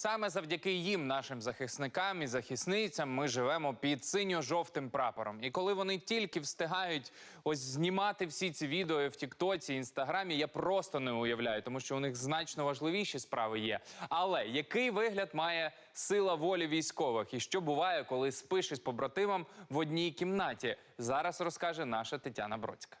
Саме завдяки їм, нашим захисникам і захисницям, ми живемо під синьо-жовтим прапором. І коли вони тільки встигають ось знімати всі ці відео в Тіктоці, Інстаграмі, я просто не уявляю, тому що у них значно важливіші справи є. Але який вигляд має сила волі військових? І що буває, коли спиш із побратимом в одній кімнаті? Зараз розкаже наша Тетяна Бродська.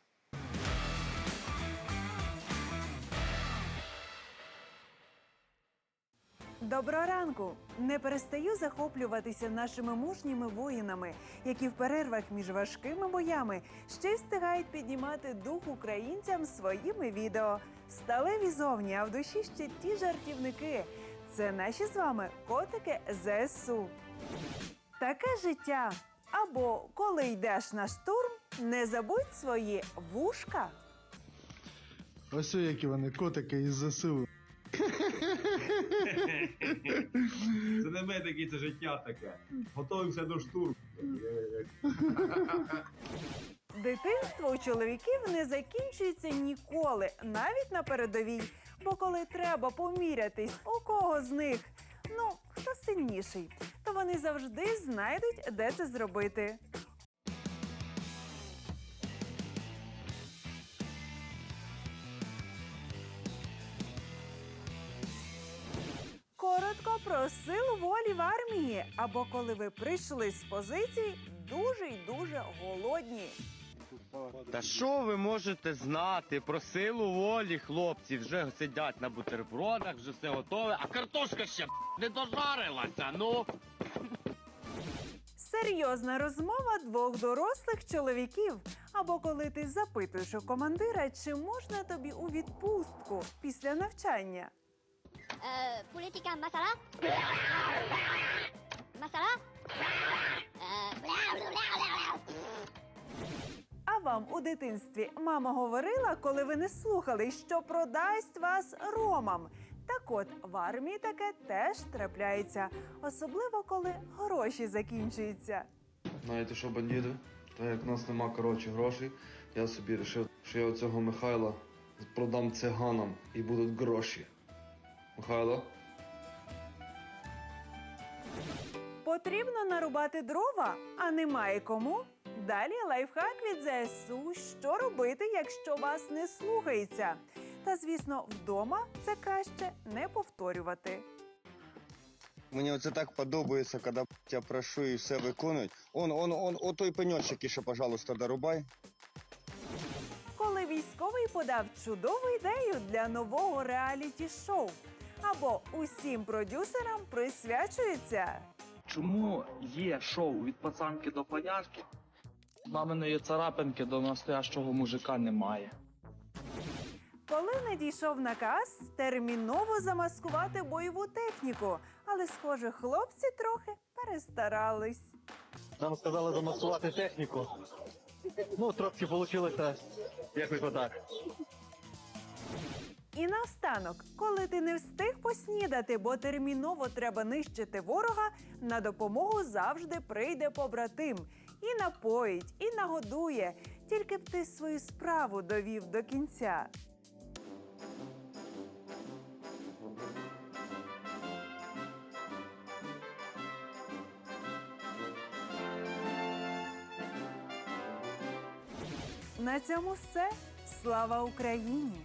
Доброго ранку! Не перестаю захоплюватися нашими мужніми воїнами, які в перервах між важкими боями ще й встигають піднімати дух українцям своїми відео. Сталеві зовні, а в душі ще ті жартівники. Це наші з вами котики ЗСУ. Таке життя. Або коли йдеш на штурм, не забудь свої вушка. Ось які вони котики із ЗСУ. Це не такі, це життя таке. Готуємося до штурму. Дитинство у чоловіків не закінчується ніколи, навіть на передовій. Бо коли треба помірятись, у кого з них, ну хто сильніший, то вони завжди знайдуть, де це зробити. Про силу волі в армії, або коли ви прийшли з позицій дуже й дуже голодні. Та що ви можете знати про силу волі, хлопці? Вже сидять на бутербродах, вже все готове, а картошка ще не дожарилася. Ну Серйозна розмова двох дорослих чоловіків. Або коли ти запитуєш у командира, чи можна тобі у відпустку після навчання. Masala Masala Euh, А вам у дитинстві мама говорила, коли ви не слухали, що продасть вас ромам. Так от в армії таке теж трапляється, особливо коли гроші закінчуються. Знаєте що, бандіти? Так як в нас нема коротше грошей, я собі вирішив, що я оцього Михайла продам циганам і будуть гроші. Михайло? Потрібно нарубати дрова, а немає кому. Далі лайфхак від ЗСУ, що робити, якщо вас не слухається. Та звісно, вдома це краще не повторювати. Мені оце так подобається, коли я прошу і все виконують. Он, он, он, о той пеньочок іще, пожалуйста, дорубай. Коли військовий подав чудову ідею для нового реаліті-шоу. Або усім продюсерам присвячується. Чому є шоу від пацанки до панянки? Маминої царапинки до настоящого мужика немає. Коли надійшов наказ терміново замаскувати бойову техніку, але, схоже, хлопці трохи перестарались. нам сказали замасувати техніку. Ну, трохи вийшло якось отак. І наостанок, коли ти не встиг поснідати, бо терміново треба нищити ворога, на допомогу завжди прийде побратим і напоїть, і нагодує. Тільки б ти свою справу довів до кінця. На цьому все. Слава Україні!